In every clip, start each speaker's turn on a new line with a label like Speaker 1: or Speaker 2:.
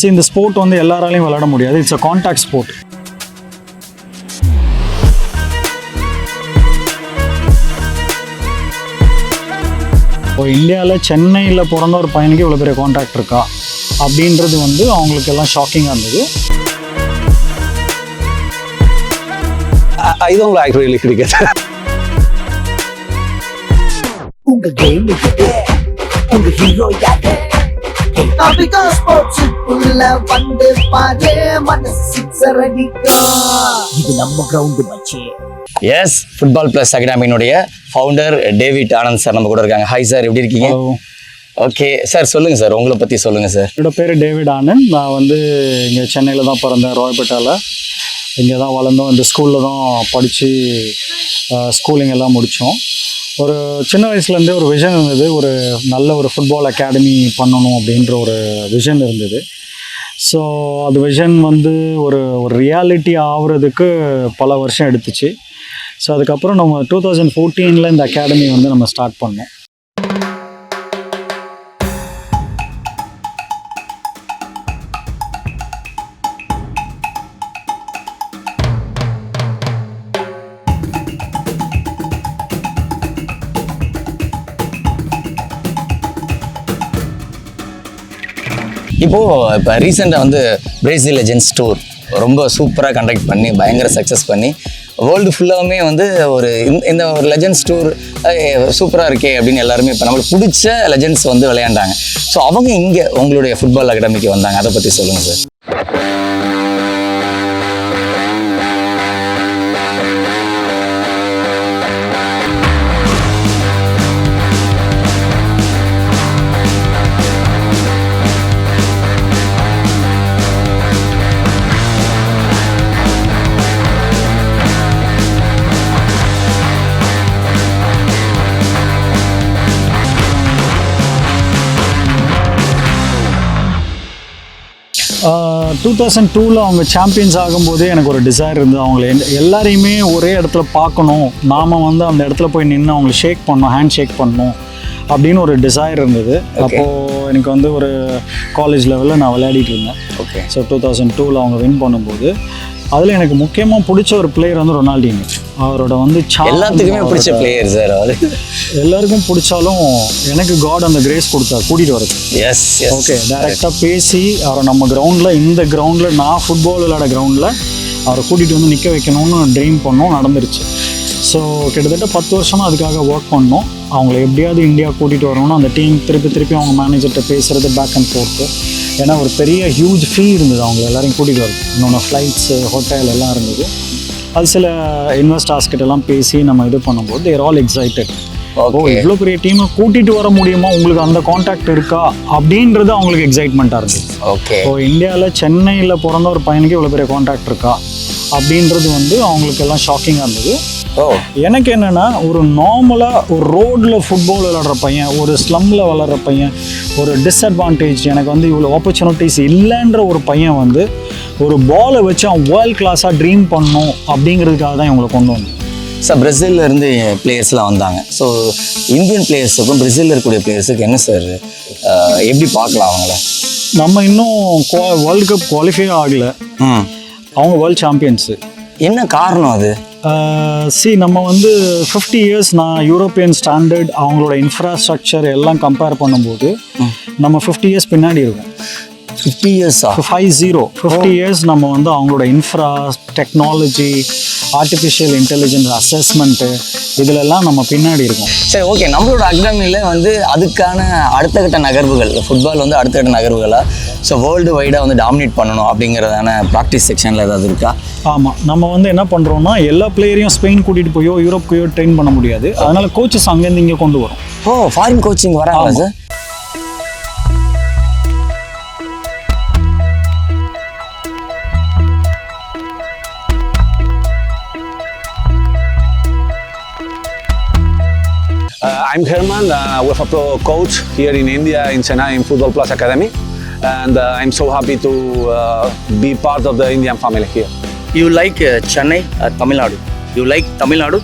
Speaker 1: C இந்த sport வந்து எல்லாராலையும் விளையாட முடியாது. இட்ஸ் அ காண்டாக்ட் ஸ்போர்ட் இப்போ இந்தியாவில் சென்னையில் பிறந்த ஒரு பையனுக்கு இவ்வளோ பெரிய காண்டாக்ட் இருக்கா? அப்படின்றது வந்து அவங்களுக்கு எல்லாம் ஷாக்கிங்காக இருந்தது.
Speaker 2: I, I don't like really cricket.
Speaker 3: உங்க கேம் உங்க ஹீரோ யாரு? டாபிகா ஸ்போர்ட்ஸ் உள்ள வந்து பாரு மனசு சிக்ஸர் அடிக்கும் இது நம்ம கிரவுண்ட் மச்சே
Speaker 4: எஸ் ஃபுட்பால் ப்ளஸ் அகாடமியினுடைய ஃபவுண்டர் டேவிட் ஆனந்த் சார் நம்ம கூட இருக்காங்க. ஹாய் சார் எப்படி இருக்கீங்க? ஓகே சார் சொல்லுங்கள் சார் உங்களை பற்றி சொல்லுங்கள் சார்
Speaker 1: என்னோட பேர் டேவிட் ஆனந்த் நான் வந்து இங்கே சென்னையில் தான் பிறந்தேன் ராயப்பேட்டாவில் இங்கே தான் வளர்ந்தோம். இந்த ஸ்கூலில் தான் படித்து ஸ்கூலிங் எல்லாம் முடித்தோம் ஒரு சின்ன வயசுலேருந்தே ஒரு விஷன் இருந்தது. ஒரு நல்ல ஒரு ஃபுட்பால் அகாடமி பண்ணணும் அப்படின்ற ஒரு விஷன் இருந்தது. ஸோ அது விஷன் வந்து ஒரு ஒரு ரியாலிட்டி ஆகுறதுக்கு பல வருஷம் எடுத்துச்சு. ஸோ அதுக்கப்புறம் நம்ம டூ தௌசண்ட் ஃபோர்டீனில் இந்த அகாடமி வந்து நம்ம ஸ்டார்ட் பண்ணோம்.
Speaker 4: இப்போது இப்போ ரீசெண்டாக வந்து பிரேசில் லெஜெண்ட்ஸ் டூர் ரொம்ப சூப்பராக கண்டக்ட் பண்ணி பயங்கர சக்ஸஸ் பண்ணி வேர்ல்டு ஃபுல்லாகவுமே வந்து ஒரு இந்த ஒரு லெஜெண்ட்ஸ் டூர் சூப்பராக இருக்கே அப்படின்னு எல்லாருமே இப்போ நம்மளுக்கு பிடிச்ச லெஜெண்ட்ஸ் வந்து விளையாண்டாங்க. ஸோ அவங்க இங்கே உங்களுடைய ஃபுட்பால் அகாடமிக்கு வந்தாங்க. அதை பற்றி சொல்லுங்கள் சார்
Speaker 1: டூ தௌசண்ட் டூவில் அவங்க சாம்பியன்ஸ் ஆகும்போதே எனக்கு ஒரு டிசைர் இருந்தது. அவங்கள எல்லாரையுமே ஒரே இடத்துல பார்க்கணும். நாம் வந்து அந்த இடத்துல போய் நின்று அவங்கள ஷேக் பண்ணணும் ஹேண்ட் ஷேக் பண்ணணும் அப்படின்னு ஒரு டிசைர் இருந்தது. அப்போது எனக்கு வந்து ஒரு காலேஜ் லெவலில் நான் விளையாடிட்டு இருந்தேன்.
Speaker 4: ஓகே
Speaker 1: ஸோ டூ தௌசண்ட் டூவில் அவங்க வின் பண்ணும்போது அதில் எனக்கு முக்கியமாக பிடிச்ச ஒரு பிளேயர் வந்து ரொனால்டினோ. அவரோட வந்து
Speaker 4: எல்லாத்துக்குமே பிடிச்ச பிளேயர் சார் அவர்.
Speaker 1: எல்லாருக்கும் பிடிச்சாலும் எனக்கு காட் அந்த கிரேஸ் கொடுத்தா கூட்டிகிட்டு வரது.
Speaker 4: எஸ் எஸ்
Speaker 1: ஓகே டைரெக்டாக பேசி அவரை நம்ம கிரவுண்டில் இந்த கிரவுண்டில் நான் ஃபுட்பால் விளையாட கிரவுண்டில் அவரை கூட்டிகிட்டு வந்து நிற்க வைக்கணும்னு ட்ரீம் பண்ணோம் நடந்துருச்சு. ஸோ கிட்டத்தட்ட பத்து வருஷமாக அதுக்காக ஒர்க் பண்ணோம். அவங்கள எப்படியாவது இந்தியா கூட்டிகிட்டு வரணும்னு அந்த டீம் திருப்பி திருப்பி அவங்க மேனேஜர்கிட்ட பேசுகிறது பேக் அண்ட் ஃபோர்த்து ஏன்னா ஒரு பெரிய ஹியூஜ் ஃபீ இருந்தது அவங்க எல்லாரையும் கூட்டிகிட்டு வரது இன்னொன்று ஃப்ளைட்ஸு ஹோட்டல் எல்லாம் இருந்தது. அது சில இன்வெஸ்டர்ஸ் கிட்டலாம் பேசி நம்ம இது பண்ணும்போது தேர் ஆல் எக்ஸைட்டட் ஓ இவ்வளோ பெரிய டீமை கூட்டிட்டு வர முடியுமா? உங்களுக்கு அந்த காண்டாக்ட் இருக்கா? அப்படின்றது அவங்களுக்கு எக்ஸைட்மெண்ட்டாக இருந்தது.
Speaker 4: ஓகே
Speaker 1: இப்போ இந்தியாவில் சென்னையில் பிறந்த ஒரு பையனுக்கு இவ்வளோ பெரிய காண்டாக்ட் இருக்கா? அப்படின்றது வந்து அவங்களுக்கு எல்லாம் ஷாக்கிங்காக இருந்தது.
Speaker 4: ஓ.
Speaker 1: எனக்கு என்னென்னா ஒரு நார்மலாக ஒரு ரோட்டில் ஃபுட்பால் விளாடுற பையன் ஒரு ஸ்லம்மில் வளர்கிற பையன் ஒரு டிஸ்அட்வான்டேஜ் எனக்கு வந்து இவ்வளோ ஆப்பர்ச்சுனிட்டிஸ் இல்லைன்ற ஒரு பையன் வந்து ஒரு பாலை வச்சு அவன் வேர்ல்ட் கிளாஸாக ட்ரீம் பண்ணணும் அப்படிங்கிறதுக்காக தான் இவங்களை கொண்டு வந்தேன்.
Speaker 4: சார் பிரேசில்ல இருந்து பிளேயர்ஸ்லாம் வந்தாங்க. ஸோ இந்தியன் பிளேயர்ஸுக்கும் பிரேசிலில் இருக்கக்கூடிய பிளேயர்ஸுக்கு என்ன சார் எப்படி பார்க்கலாம் அவங்கள?
Speaker 1: நம்ம இன்னும் வேர்ல்டு கப் குவாலிஃபை ஆகலை. அவங்க வேர்ல்ட் சாம்பியன்ஸு
Speaker 4: என்ன காரணம் அது?
Speaker 1: சி நம்ம வந்து ஃபிஃப்டி இயர்ஸ் நான் யூரோப்பியன் ஸ்டாண்டர்ட் அவங்களோட இன்ஃப்ராஸ்ட்ரக்சர் எல்லாம் கம்பேர் பண்ணும்போது நம்ம ஃபிஃப்டி இயர்ஸ் பின்னாடி இருக்கும்.
Speaker 4: ஃபிஃப்டி இயர்ஸா
Speaker 1: ஃபைவ் ஜீரோ ஃபிஃப்டி இயர்ஸ் நம்ம வந்து அவங்களோட infra technology artificial intelligence assessment இதிலெல்லாம் நம்ம பின்னாடி இருக்கோம்.
Speaker 4: சரி ஓகே நம்மளோட அகாடமியில் வந்து அதுக்கான அடுத்த கட்ட நகர்வுகள் ஃபுட்பால் வந்து அடுத்த கட்ட நகர்வுகளா? ஸோ வேர்ல்டு வைடாக வந்து டாமினேட் பண்ணணும் அப்படிங்கிறதான ப்ராக்டிஸ் செக்ஷனில் ஏதாவது இருக்கா?
Speaker 1: ஆமாம் நம்ம வந்து என்ன பண்ணுறோம்னா எல்லா பிளேயரையும் ஸ்பெயின் கூட்டிகிட்டு போயோ யூரோப் போயோ ட்ரெயின் பண்ண முடியாது. அதனால் கோச்சஸ் அங்கேருந்து இங்கே கொண்டு வரும்.
Speaker 4: ஓ ஃபாரின் கோச்சிங் வராங்களா sir
Speaker 2: I'm Herman, uh, UEFA Pro coach here in India in Chennai in Football Plus Academy. And uh, I'm so happy to uh, be part of the Indian family here.
Speaker 5: You like uh, Chennai, uh, Tamil Nadu? You like Tamil Nadu?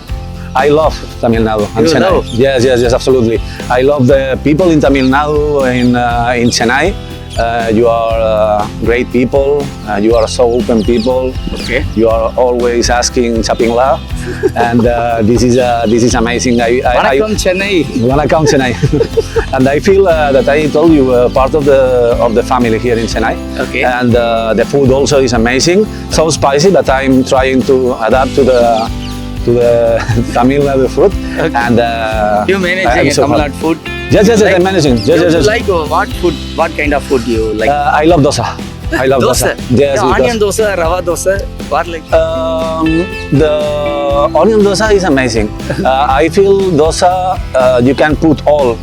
Speaker 2: I love Tamil Nadu and
Speaker 5: You
Speaker 2: Chennai.
Speaker 5: love?
Speaker 2: Yes, yes, yes, absolutely. I love the people in Tamil Nadu in, uh, in Chennai. Uh, you are uh, great people. Uh, you are so open people.
Speaker 5: Okay.
Speaker 2: You are always asking Chaping La. and this is this is amazing. I, I,
Speaker 5: Vanakkam, I,
Speaker 2: Chennai. Chennai. and I feel that I told you part of the of the family here in Chennai.
Speaker 5: Okay.
Speaker 2: And the food also is amazing. So spicy that I'm trying to adapt to the to the Tamil Nadu food.
Speaker 5: Okay.
Speaker 2: And uh,
Speaker 5: you managing
Speaker 2: so
Speaker 5: Tamil food.
Speaker 2: Yes, yes, yes,
Speaker 5: Like-
Speaker 2: I'm managing. Yes,
Speaker 5: you
Speaker 2: yes, yes.
Speaker 5: like uh, what food what kind of food do you like
Speaker 2: Uh, I love dosa. I love dosa.
Speaker 5: dosa
Speaker 2: Yes, with
Speaker 5: onion dosa rava dosa what like
Speaker 2: Um, the onion dosa is amazing. Uh, I feel dosa uh, you can put all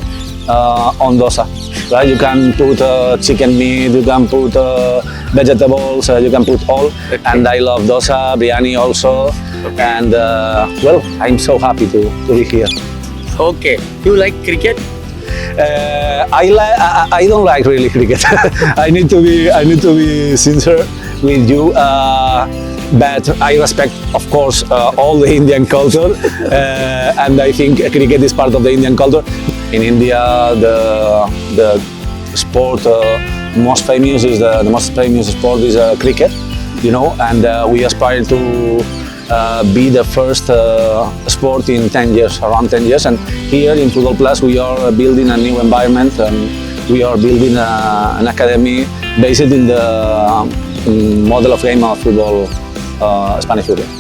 Speaker 2: uh, on dosa. Right? You can put uh, chicken meat, you can put uh, vegetables, uh, you can put all. And I love dosa, biryani also. And uh, well, I'm so happy to, to be here.
Speaker 5: okay you like cricket
Speaker 2: I, li- I, don't like really cricket. I need to be I need to be sincere with you. Uh, but I respect, of course, uh, all the Indian culture, uh, and I think cricket is part of the Indian culture. In India, the the sport uh, most famous is the, the most famous sport is uh, cricket, you know, and uh, we aspire to uh, be the first uh, sport in 10 years, around 10 years. And here in Football Plus, we are building a new environment and we are building a, an academy based in the um, model of game of football, uh, Spanish football.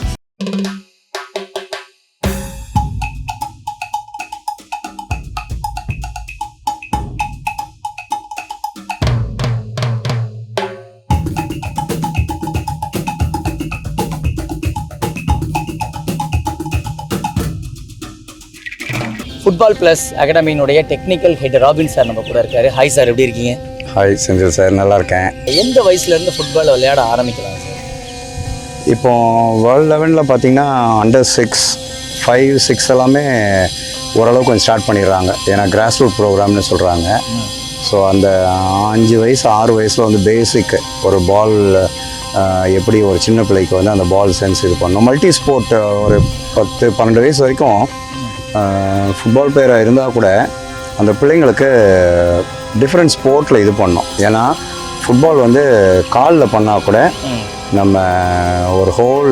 Speaker 5: Football plus அகாடமியினுடைய technical head Robin sir நம்ம கூட இருக்காரு. Hi sir எப்படி இருக்கீங்க?
Speaker 6: Hi Senthil sir நல்லா இருக்கேன்.
Speaker 5: எந்த வயசுல இருந்து ஃபுட்பால் விளையாட ஆரம்பிக்கலாம் சார்
Speaker 6: இப்போ வேர்ல்டு லெவலில் பார்த்தீங்கன்னா அண்டர் சிக்ஸ் ஃபைவ் சிக்ஸ் எல்லாமே ஓரளவுக்கு கொஞ்சம் ஸ்டார்ட் பண்ணிடுறாங்க. ஏன்னா கிராஸ் ரூட் ப்ரோக்ராம்னு சொல்கிறாங்க ஸோ அந்த அஞ்சு வயசு ஆறு வயசில் வந்து பேசிக் ஒரு பால் எப்படி ஒரு சின்ன பிள்ளைக்கு வந்து அந்த பால் சென்ஸ் இது பண்ணணும் மல்டி ஸ்போர்ட் ஒரு பத்து பன்னெண்டு வயசு வரைக்கும் ஃபுட்பால் பிளேயராக இருந்தால் கூட அந்த பிள்ளைங்களுக்கு டிஃப்ரெண்ட் ஸ்போர்ட்டில் இது பண்ணோம். ஏன்னா ஃபுட்பால் வந்து காலில் பண்ணால் கூட நம்ம ஒரு ஹோல்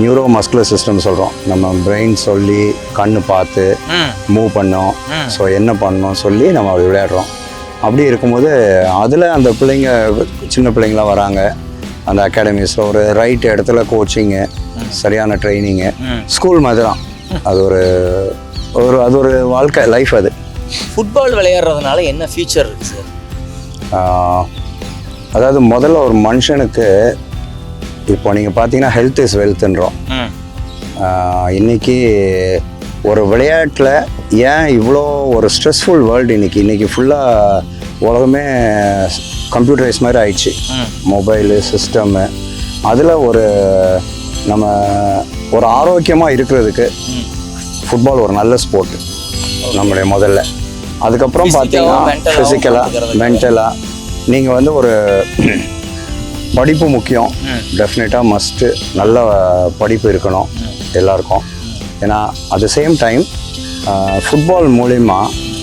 Speaker 6: நியூரோ மஸ்குலர் சிஸ்டம் சொல்கிறோம் நம்ம பிரெயின் சொல்லி கண்ணு பார்த்து மூவ் பண்ணோம். ஸோ என்ன பண்ணோம் சொல்லி நம்ம விளையாடுறோம். அப்படி இருக்கும்போது அதில் அந்த பிள்ளைங்க சின்ன பிள்ளைங்களாம் வராங்க. அந்த அகாடமிஸில் ஒரு ரைட் இடத்துல கோச்சிங்கு சரியான ட்ரைனிங்கு ஸ்கூல் மாதிரி தான் அது ஒரு ஒரு அது ஒரு வாழ்க்கை லைஃப் அது.
Speaker 5: ஃபுட்பால் விளையாடுறதுனால என்ன ஃபியூச்சர் இருக்கு சார்
Speaker 6: அதாவது முதல்ல ஒரு மனுஷனுக்கு இப்போ நீங்கள் பார்த்தீங்கன்னா ஹெல்த் இஸ் வெல்த்ன்றோம் இன்னைக்கு ஒரு விளையாட்டில் ஏன் இவ்வளோ ஒரு ஸ்ட்ரெஸ்ஃபுல் வேர்ல்டு இன்னைக்கு? இன்னைக்கு ஃபுல்லாக உலகமே கம்ப்யூட்டரைஸ் மாதிரி ஆயிடுச்சு. மொபைலு சிஸ்டமு அதில் ஒரு நம்ம ஒரு ஆரோக்கியமாக இருக்கிறதுக்கு ஃபுட்பால் ஒரு நல்ல ஸ்போர்ட் நம்மளுடைய முதல்ல. அதுக்கப்புறம் பார்த்தீங்கன்னா ஃபிசிக்கலாக. மென்டலாக நீங்கள் வந்து ஒரு படிப்பு முக்கியம். டெஃபினட்டாக மஸ்ட்டு நல்ல படிப்பு இருக்கணும் எல்லாருக்கும். ஏன்னா at the same time football மூலிமா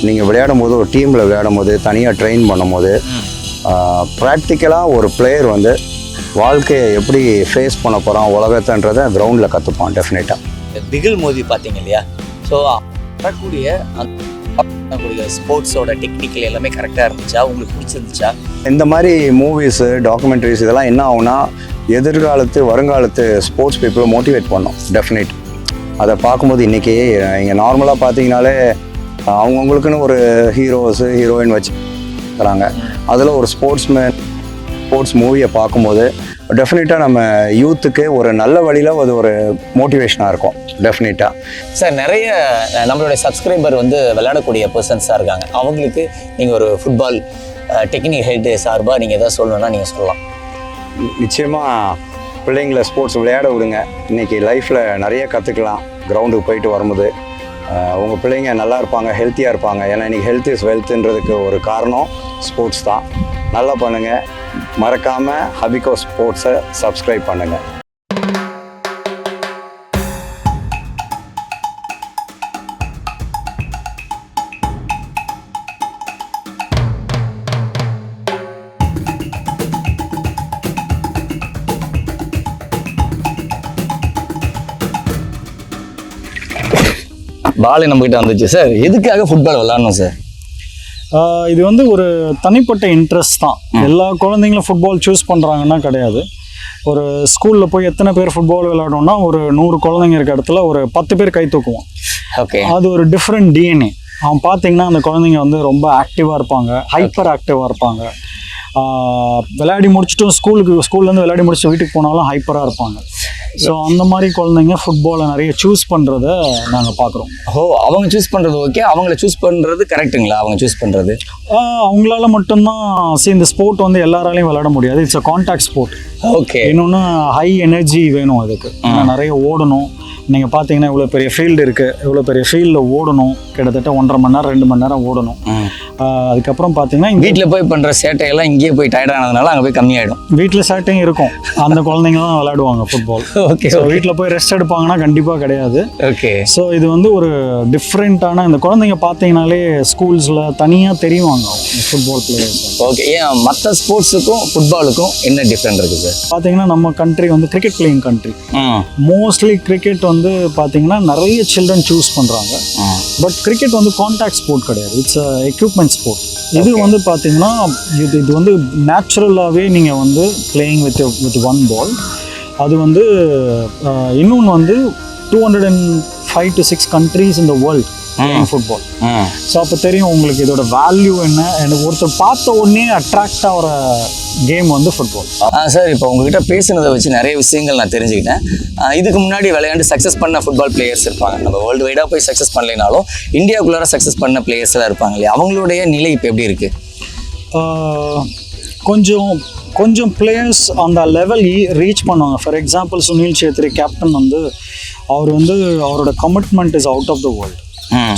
Speaker 6: நீங்கள் விளையாடும் போது ஒரு டீமில் விளையாடும் போது தனியாக ட்ரெயின் பண்ணும்போது ப்ராக்டிக்கலாக ஒரு பிளேயர் வந்து வாழ்க்கையை எப்படி ஃபேஸ் பண்ண போகிறான் உலகத்தைன்றதை கிரவுண்டில் கற்றுப்பான் டெஃபினட்டாக
Speaker 5: பிகில் மூவி பார்த்தீங்க இல்லையா? ஸோ வரக்கூடிய அந்த ஸ்போர்ட்ஸோட டெக்னிக்கல் எல்லாமே கரெக்டாக இருந்துச்சா? உங்களுக்கு பிடிச்சிருந்துச்சா?
Speaker 6: இந்த மாதிரி மூவிஸு டாக்குமெண்ட்ரிஸ் இதெல்லாம் என்ன ஆகும்னா எதிர்காலத்து வருங்காலத்து ஸ்போர்ட்ஸ் பீப்புளை மோட்டிவேட் பண்ணும் டெஃபினட் அதை பார்க்கும்போது இன்றைக்கி இங்கே நார்மலாக பார்த்தீங்கனாலே அவங்கவுங்களுக்குன்னு ஒரு ஹீரோஸு ஹீரோயின் வச்சு தராங்க அதில் ஒரு ஸ்போர்ட்ஸ்மேன் ஸ்போர்ட்ஸ் மூவியை பார்க்கும்போது டெஃபினட்டாக நம்ம யூத்துக்கு ஒரு நல்ல வழியில் அது ஒரு மோட்டிவேஷனாக இருக்கும். டெஃபினட்டாக
Speaker 4: சார் நிறைய நம்மளுடைய சப்ஸ்கிரைபர் வந்து விளையாடக்கூடிய பர்சன்ஸாக இருக்காங்க. அவங்களுக்கு நீங்கள் ஒரு ஃபுட்பால் டெக்னிக் ஹெட் சார்பாக நீங்கள் எதாவது சொல்லணும்னா நீங்கள் சொல்லலாம்.
Speaker 6: நிச்சயமாக பிள்ளைங்களை ஸ்போர்ட்ஸ் விளையாட விடுங்க. இன்றைக்கி லைஃப்பில் நிறைய கற்றுக்கலாம் கிரவுண்டுக்கு போயிட்டு வரும்போது உங்கள் பிள்ளைங்க நல்லா இருப்பாங்க ஹெல்த்தியாக இருப்பாங்க. ஏன்னா இன்றைக்கி ஹெல்த் இஸ் வெல்த்துன்றதுக்கு ஒரு காரணம். ஸ்போர்ட்ஸ் தான். நல்லா பண்ணுங்கள் மறக்காமல் ஹபிகோ ஸ்போர்ட்ஸை சப்ஸ்கிரைப் பண்ணுங்கள்
Speaker 4: பால் நம்மகிட்ட வந்துச்சு சார். எதுக்காக ஃபுட்பால் விளாட்ணும் சார்?
Speaker 1: இது வந்து ஒரு தனிப்பட்ட இன்ட்ரெஸ்ட் தான். எல்லா குழந்தைங்களும் ஃபுட்பால் சூஸ் பண்ணுறாங்கன்னா கிடையாது. ஒரு ஸ்கூலில் போய் எத்தனை பேர் ஃபுட்பால் விளையாடணும்னா ஒரு நூறு குழந்தைங்க இருக்க இடத்துல ஒரு பத்து பேர் கை தூக்குவோம்.
Speaker 4: ஓகே
Speaker 1: அது ஒரு டிஃப்ரெண்ட் டிஎன்ஏ அவன் பார்த்தீங்கன்னா அந்த குழந்தைங்க வந்து ரொம்ப ஆக்டிவாக இருப்பாங்க ஹைப்பர் ஆக்டிவாக இருப்பாங்க விளையாடி முடிச்சுட்டும் ஸ்கூலுக்கு ஸ்கூல்லேருந்து விளையாடி முடிச்சுட்டு வீட்டுக்கு போனாலும் ஹைப்பராக இருப்பாங்க. ஸோ அந்த மாதிரி குழந்தைங்க ஃபுட்பாலை நிறைய சூஸ் பண்ணுறத நாங்கள் பார்க்குறோம்
Speaker 4: ஓ அவங்க சூஸ் பண்றது ஓகே அவங்கள சூஸ் பண்றது கரெக்ட்டுங்களா அவங்க சூஸ் பண்றது?
Speaker 1: அவங்களால மட்டும்தான் see இந்த ஸ்போர்ட் வந்து எல்லாராலையும் விளையாட முடியாது. It's a contact sport
Speaker 4: okay
Speaker 1: இன்னொன்று ஹை எனர்ஜி வேணும் அதுக்கு. நிறைய ஓடணும். நீங்கள் பார்த்தீங்கன்னா இவ்வளோ பெரிய ஃபீல்டு இருக்குது இவ்வளோ பெரிய ஃபீல்டில் ஓடணும். கிட்டத்தட்ட ஒன்றரை மணி நேரம் ரெண்டு மணி நேரம் ஓடணும். அதுக்கப்புறம் பார்த்தீங்கன்னா
Speaker 4: வீட்டில் போய் பண்ற சேட்டையெல்லாம் இங்கேயே போய் டயர்ட் ஆனதுனால அங்கே போய் கம்மியாயிடும்.
Speaker 1: வீட்டில் சேட்டையும் இருக்கும். அந்த குழந்தைங்க தான் விளையாடுவாங்க ஃபுட்பால்
Speaker 4: ஓகே
Speaker 1: ஸோ வீட்டில் போய் ரெஸ்ட் எடுப்பாங்கன்னா கண்டிப்பாக கிடையாது.
Speaker 4: ஓகே.
Speaker 1: ஸோ இது வந்து ஒரு டிஃப்ரெண்ட்டான இந்த குழந்தைங்க பார்த்தீங்கனாலே ஸ்கூல்ஸில் தனியாக தெரியுவாங்க ஃபுட்பால் பிளேயர்ஸ்
Speaker 4: ஓகே ஏன் மற்ற ஸ்போர்ட்ஸுக்கும் ஃபுட்பாலுக்கும் என்ன டிஃப்ரெண்ட் இருக்கு சார்
Speaker 1: பார்த்தீங்கன்னா நம்ம கண்ட்ரி வந்து cricket playing country mostly cricket வந்து பார்த்தீங்கன்னா நிறைய சில்ட்ரன் சூஸ் பண்ணுறாங்க பட் கிரிக்கெட் வந்து கான்டாக்ட் ஸ்போர்ட் கிடையாது. இட்ஸ் எக்யூப்மெண்ட் ஸ்போர்ட் இது வந்து பார்த்தீங்கன்னா இது இது வந்து நேச்சுரலாகவே நீங்கள் வந்து playing with with one ball அது வந்து இன்னொன்று வந்து two hundred and five to six countries இந்த வேர்ல்ட் ஃபுட்பால் ஸோ அப்போ தெரியும் உங்களுக்கு இதோட வேல்யூ என்ன. ஒருத்தர் பார்த்த உடனே அட்ராக்ட் ஆகிற கேம் வந்து ஃபுட்பால்
Speaker 4: ஆ சார் இப்போ உங்ககிட்ட பேசுனதை வச்சு நிறைய விஷயங்கள் நான் தெரிஞ்சுக்கிட்டேன். இதுக்கு முன்னாடி விளையாண்டு சக்ஸஸ் பண்ண ஃபுட்பால் பிளேயர்ஸ் இருப்பாங்க. நம்ம வேர்ல்டு வைடாக போய் சக்ஸஸ் பண்ணலைனாலும் இந்தியாவுக்குள்ளார சக்ஸஸ் பண்ண பிளேயர்ஸ் எல்லாம் இருப்பாங்க இல்லையா? அவங்களுடைய நிலை இப்போ எப்படி இருக்கு?
Speaker 1: ஆஹ் கொஞ்சம் கொஞ்சம் பிளேயர்ஸ் அந்த லெவல் ரீச் பண்ணுவாங்க. For example Sunil Chhetri captain வந்து அவர் வந்து அவரோட commitment is out of the world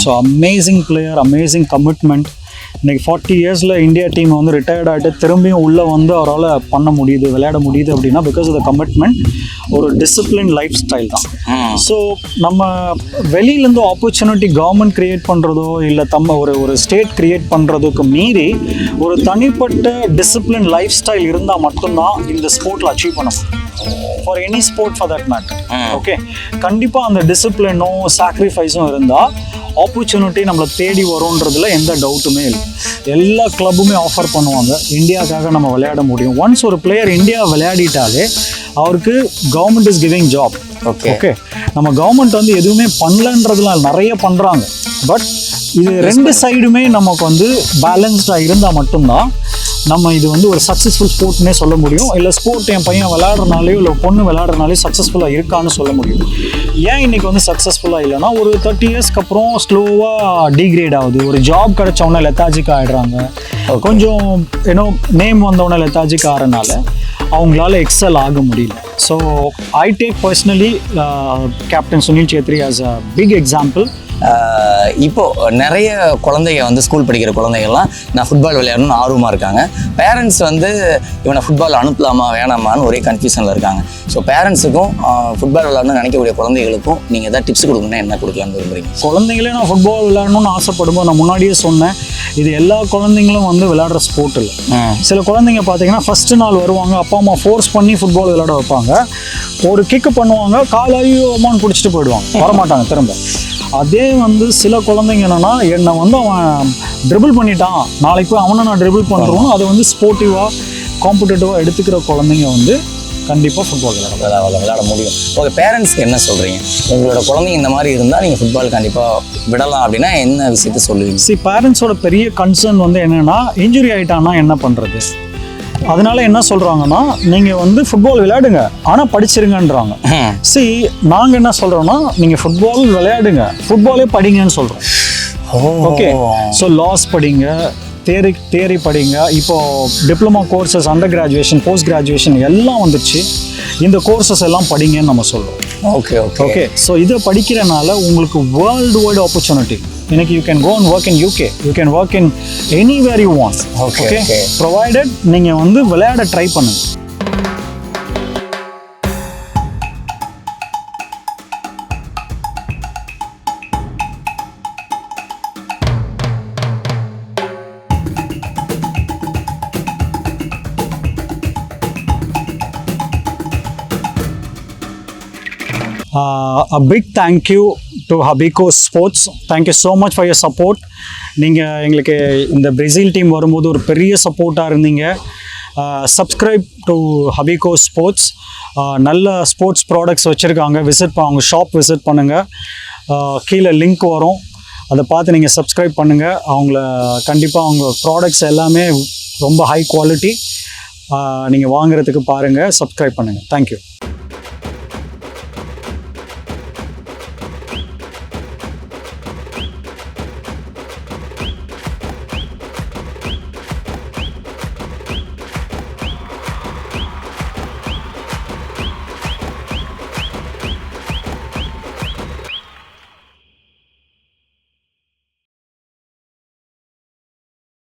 Speaker 1: so amazing player amazing commitment இன்னைக்கு ஃபார்ட்டி இயர்ஸில் இந்தியா டீம் வந்து ரிட்டையர்ட் ஆகிட்டு திரும்பியும் உள்ளே வந்து அவரால் பண்ண முடியுது விளையாட முடியுது அப்படின்னா பிகாஸ் ஆஃப் த கமிட்மெண்ட் ஒரு டிசிப்ளின் லைஃப் ஸ்டைல் தான் ஸோ நம்ம வெளியிலேருந்து ஆப்பர்ச்சுனிட்டி கவர்மெண்ட் கிரியேட் பண்ணுறதோ இல்லை தம்ம ஒரு ஒரு ஸ்டேட் கிரியேட் பண்ணுறதுக்கு மீறி ஒரு தனிப்பட்ட டிசிப்ளின் லைஃப் ஸ்டைல் இருந்தால் மட்டும்தான் இந்த ஸ்போர்ட்டில் அச்சீவ் பண்ண முடியும். For any sport for that matter okay கண்டிப்பாக அந்த டிசிப்ளினும் சாக்ரிஃபைஸும் இருந்தால் ஆப்பர்ச்சுனிட்டி நம்மளை தேடி வரும்ன்றதுல எந்த டவுட்டுமே இல்லை. எல்லா கிளப்புமே ஆஃபர் பண்ணுவாங்க. இந்தியாவுக்காக நம்ம விளையாட முடியும். ஒன்ஸ் ஒரு பிளேயர் இந்தியா விளையாடிட்டாலே அவருக்கு government is giving job
Speaker 4: okay
Speaker 1: okay நம்ம கவர்மெண்ட் வந்து எதுவுமே பண்ணலன்றதுலாம் நிறைய பண்ணுறாங்க பட் இது ரெண்டு சைடுமே நமக்கு வந்து பேலன்ஸ்டாக இருந்தால் மட்டும்தான் நம்ம இது வந்து ஒரு சக்ஸஸ்ஃபுல் ஸ்போர்ட்னே சொல்ல முடியும். இல்லை ஸ்போர்ட் என் பையன் விளையாடுறனாலையோ இல்லை பொண்ணு விளையாடுறனாலே சக்ஸஸ்ஃபுல்லாக இருக்கான்னு சொல்ல முடியும். ஏன் இன்னைக்கு வந்து சக்ஸஸ்ஃபுல்லாக இல்லைன்னா ஒரு தேர்ட்டி இயர்ஸ்க்கு அப்புறம் ஸ்லோவாக டிகிரேட் ஆகுது. ஒரு ஜாப் கிடைச்ச உடனே லெத்தாஜிக் ஆகிடுறாங்க கொஞ்சம் ஏன்னோ நேம் வந்தவொடனே லெத்தாஜிக் ஆகிறனால அவங்களால எக்ஸல் ஆக முடியல. So I take personally captain Sunil Chhetri as a big example
Speaker 4: ah இப்போ நிறைய குழந்தைங்க வந்து ஸ்கூல் படிக்கிற குழந்தைங்கள்லாம் நான் ஃபுட்பால் விளையாடணும்னு ஆர்வமாக இருக்காங்க. பேரண்ட்ஸ் வந்து இவனை ஃபுட்பால் அனுப்பலாமா வேணாமான்னு ஒரே கன்ஃபியூஷனில் இருக்காங்க. ஸோ பேரண்ட்ஸுக்கும் ஃபுட்பால் விளையாடணும்னு நினைக்கக்கூடிய குழந்தைகளுக்கும் நீங்கள் எதாவது டிப்ஸ் கொடுக்கணும்னா என்ன கொடுக்கலாம்னு விரும்புறீங்க?
Speaker 1: குழந்தைங்களே நான் ஃபுட்பால் விளையாடணும்னு ஆசைப்படும்போது நான் முன்னாடியே சொன்னேன் இது எல்லா குழந்தைங்களும் வந்து விளையாடுற ஸ்போர்ட் இல்லை. சில குழந்தைங்க பார்த்தீங்கன்னா ஃபர்ஸ்ட் நாள் வருவாங்க அப்பா அம்மா ஃபோர்ஸ் பண்ணி ஃபுட்பால் விளையாட வைப்பாங்க. ஒரு கிக்கு பண்ணுவாங்க கால் ஐயோ அம்மான்னு பிடிச்சிட்டு போயிடுவாங்க. வரமாட்டாங்க திரும்ப. அதே வந்து சில குழந்தைங்க என்னன்னா என்னை வந்து அவன் ட்ரிபிள் பண்ணிட்டான். நாளைக்கு போய் அவனை நான் ட்ரிபிள் பண்ணுறோம் அதை வந்து ஸ்போர்ட்டிவாக காம்படிட்டிவாக எடுத்துக்கிற குழந்தைங்க வந்து கண்டிப்பாக ஃபுட்பால்
Speaker 4: விளையாட விளையாட முடியும். ஓகே பேரண்ட்ஸ்க்கு என்ன சொல்கிறீங்க உங்களோட குழந்தைங்க இந்த மாதிரி இருந்தால் நீங்கள் ஃபுட்பால் கண்டிப்பாக விடலாம் அப்படின்னா என்ன விஷயத்த சொல்லுவீங்க?
Speaker 1: சி பேரண்ட்ஸோட பெரிய கன்சர்ன் வந்து என்னன்னா இன்ஜுரி ஆயிட்டான்னா என்ன பண்ணுறது அதனால என்ன சொல்கிறாங்கன்னா நீங்கள் வந்து ஃபுட்பால் விளையாடுங்க ஆனால் படிச்சிருங்கன்றாங்க. சி நாங்கள் என்ன சொல்கிறோன்னா நீங்கள் ஃபுட்பால் விளையாடுங்க ஃபுட்பாலே படிங்கன்னு சொல்கிறோம் ஓகே ஸோ லாஸ் படிங்க தேரி தேரி படிங்க. இப்போ diploma courses under graduation post graduation எல்லாம் வந்துச்சு. இந்த கோர்சஸ் எல்லாம் படிங்கன்னு நம்ம சொல்கிறோம்
Speaker 4: ஓகே ஓகே
Speaker 1: ஓகே ஸோ இதை படிக்கிறனால உங்களுக்கு வேர்ல்டு வைடு ஆப்பர்ச்சுனிட்டி எனக்கு you can go and work in UK you can work in anywhere you want
Speaker 4: Okay,
Speaker 1: okay. Provided நீங்கள் வந்து விளையாட ட்ரை பண்ணுங்க. A big thank you to Habico sports thank you so much for your support நீங்கள் எங்களுக்கு இந்த Brazil team வரும்போது ஒரு பெரிய சப்போர்ட்டாக இருந்தீங்க. சப்ஸ்கிரைப் டு ஹபிகோ ஸ்போர்ட்ஸ் நல்ல ஸ்போர்ட்ஸ் ப்ராடக்ட்ஸ் வச்சுருக்காங்க. விசிட் அவங்க ஷாப் விசிட் பண்ணுங்கள் கீழே லிங்க் வரும். அதை பார்த்து நீங்கள் சப்ஸ்கிரைப் பண்ணுங்கள் அவங்கள கண்டிப்பாக அவங்க ப்ராடக்ட்ஸ் எல்லாமே ரொம்ப ஹை குவாலிட்டி நீங்கள் வாங்குறதுக்கு பாருங்கள் சப்ஸ்கிரைப் பண்ணுங்கள் தேங்க்யூ